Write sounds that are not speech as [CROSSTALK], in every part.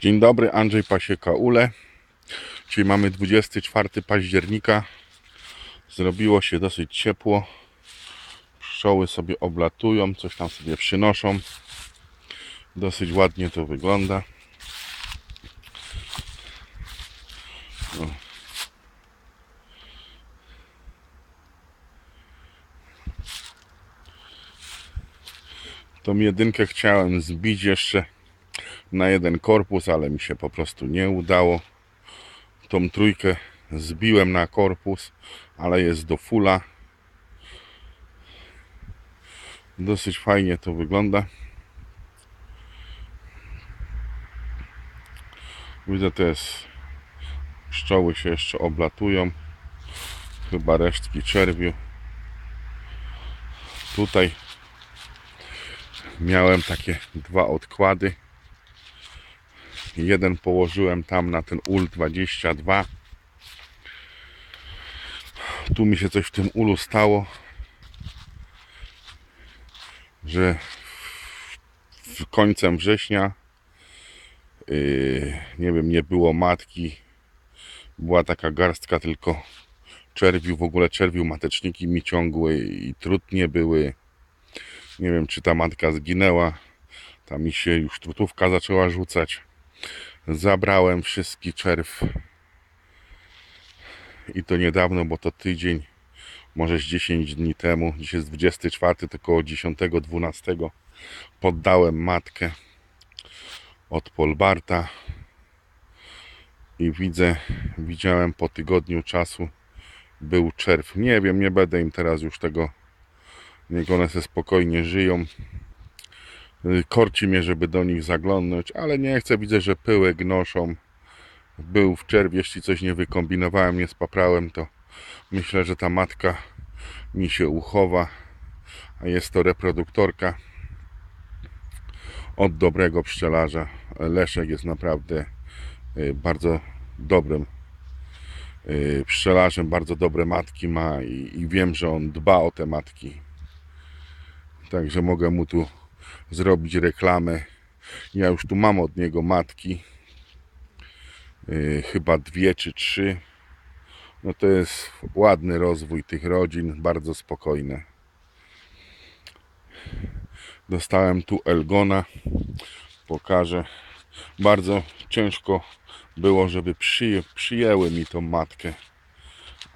Dzień dobry, Andrzej Pasieka Ule. Czyli mamy 24 października. Zrobiło się dosyć ciepło. Pszczoły sobie oblatują, coś tam sobie przynoszą. Dosyć ładnie to wygląda. O. Tą jedynkę chciałem zbić jeszcze na jeden korpus, ale mi się po prostu nie udało. Tą trójkę zbiłem na korpus, ale jest do fula. Dosyć fajnie to wygląda. Widzę też pszczoły się jeszcze oblatują. Chyba resztki czerwiu. Tutaj miałem takie dwa odkłady. Jeden położyłem tam na ten ul 22. Tu mi się coś w tym ulu stało, że w końcem września yy, nie wiem, nie było matki. Była taka garstka tylko czerwiu, w ogóle czerwiu mateczniki mi ciągły i trutnie były. Nie wiem, czy ta matka zginęła. Tam mi się już trutówka zaczęła rzucać. Zabrałem wszystki czerw. I to niedawno, bo to tydzień, może z 10 dni temu. Dzisiaj jest 24, to około 10-12. Poddałem matkę od Polbarta. I widzę, widziałem po tygodniu czasu był czerw. Nie wiem, nie będę im teraz już tego. Niech one se spokojnie żyją. Korci mnie, żeby do nich zaglądnąć, ale nie chcę. Widzę, że pyły gnoszą. Był w czerwie, jeśli coś nie wykombinowałem, nie spaprałem, to myślę, że ta matka mi się uchowa. A jest to reproduktorka od dobrego pszczelarza. Leszek jest naprawdę y, bardzo dobrym y, pszczelarzem, bardzo dobre matki ma i wiem, że on dba o te matki. Także mogę mu tu zrobić reklamę. Ja już tu mam od niego matki. Yy, chyba dwie czy trzy. No to jest ładny rozwój tych rodzin, bardzo spokojne. Dostałem tu Elgona. Pokażę. Bardzo ciężko było, żeby przyję, przyjęły mi tą matkę.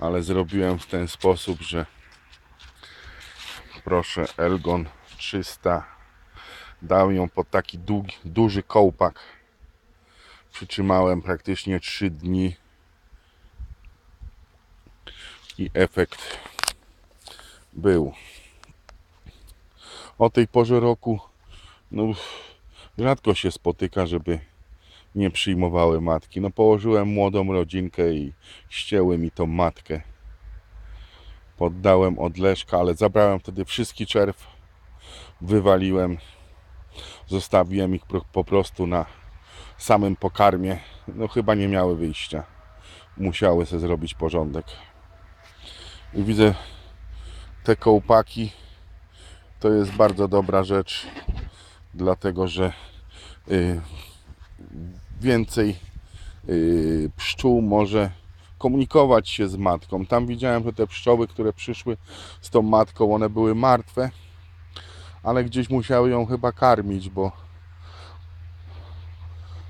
Ale zrobiłem w ten sposób, że proszę Elgon 300 dałem ją pod taki długi, duży kołpak przytrzymałem praktycznie 3 dni i efekt był o tej porze roku no, rzadko się spotyka, żeby nie przyjmowały matki. No położyłem młodą rodzinkę i ścięły mi tą matkę. Poddałem od Leszka, ale zabrałem wtedy wszystki czerw. Wywaliłem. Zostawiłem ich po prostu na samym pokarmie. No chyba nie miały wyjścia. Musiały sobie zrobić porządek. I widzę te kołpaki. To jest bardzo dobra rzecz, dlatego że y, więcej y, pszczół może komunikować się z matką. Tam widziałem, że te pszczoły, które przyszły z tą matką, one były martwe, ale gdzieś musiały ją chyba karmić, bo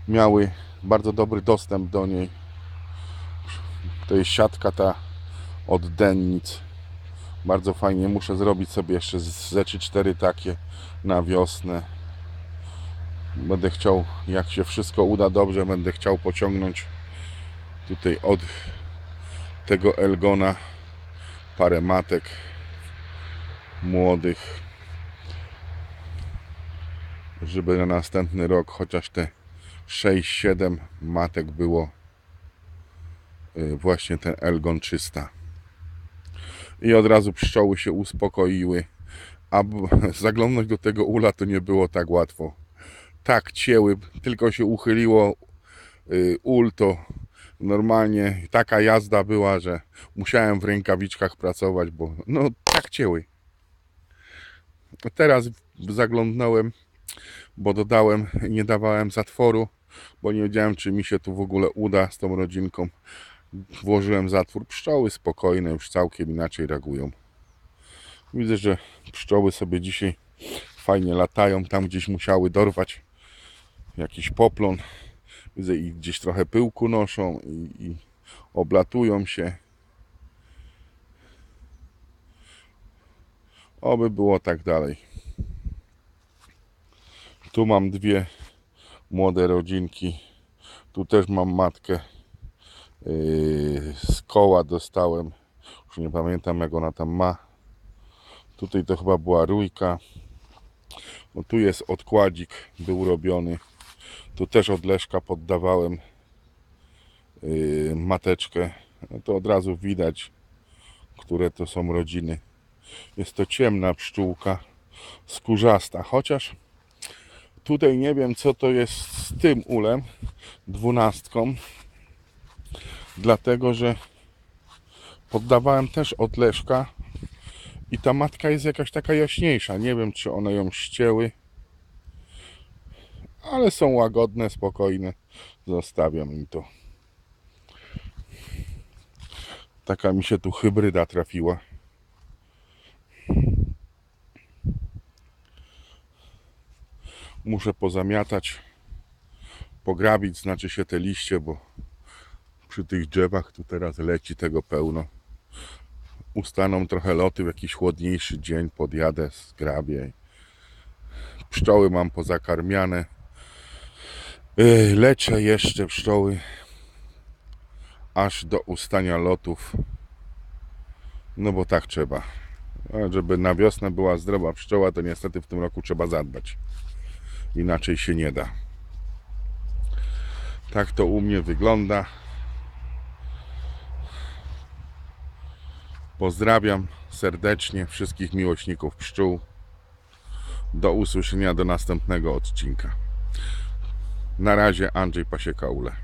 miały bardzo dobry dostęp do niej. To jest siatka ta od dennic. Bardzo fajnie. Muszę zrobić sobie jeszcze ze 3-4 takie na wiosnę. Będę chciał, jak się wszystko uda dobrze, będę chciał pociągnąć tutaj od tego Elgona parę matek młodych, żeby na następny rok chociaż te 6-7 matek było y, właśnie ten Elgon 300. I od razu pszczoły się uspokoiły, a [LAUGHS] zaglądnąć do tego ula to nie było tak łatwo. Tak cięły, tylko się uchyliło y, ul, to normalnie taka jazda była, że musiałem w rękawiczkach pracować, bo no tak cięły. Teraz zaglądnąłem, bo dodałem, nie dawałem zatworu bo nie wiedziałem, czy mi się tu w ogóle uda z tą rodzinką. Włożyłem zatwór pszczoły, spokojne, już całkiem inaczej reagują. Widzę, że pszczoły sobie dzisiaj fajnie latają, tam gdzieś musiały dorwać jakiś poplon. Widzę i gdzieś trochę pyłku noszą i, i oblatują się. Oby było tak dalej. Tu mam dwie młode rodzinki. Tu też mam matkę. Yy, z koła dostałem. Już nie pamiętam jak ona tam ma. Tutaj to chyba była rójka. No tu jest odkładzik, był robiony. Tu też od Leszka poddawałem yy, mateczkę. No to od razu widać, które to są rodziny. Jest to ciemna pszczółka, skórzasta. Chociaż tutaj nie wiem, co to jest z tym ulem, dwunastką. Dlatego, że poddawałem też od Leszka i ta matka jest jakaś taka jaśniejsza. Nie wiem, czy one ją ścięły. Ale są łagodne, spokojne. Zostawiam im to. Taka mi się tu hybryda trafiła. Muszę pozamiatać, pograbić, znaczy się te liście, bo przy tych drzewach tu teraz leci tego pełno. Ustaną trochę loty w jakiś chłodniejszy dzień, podjadę, zgrabię. Pszczoły mam pozakarmiane. Leczę jeszcze pszczoły aż do ustania lotów. No bo tak trzeba. Żeby na wiosnę była zdrowa pszczoła, to niestety w tym roku trzeba zadbać. Inaczej się nie da. Tak to u mnie wygląda. Pozdrawiam serdecznie wszystkich miłośników pszczół. Do usłyszenia do następnego odcinka. Na razie Andrzej Pasieka-Ule.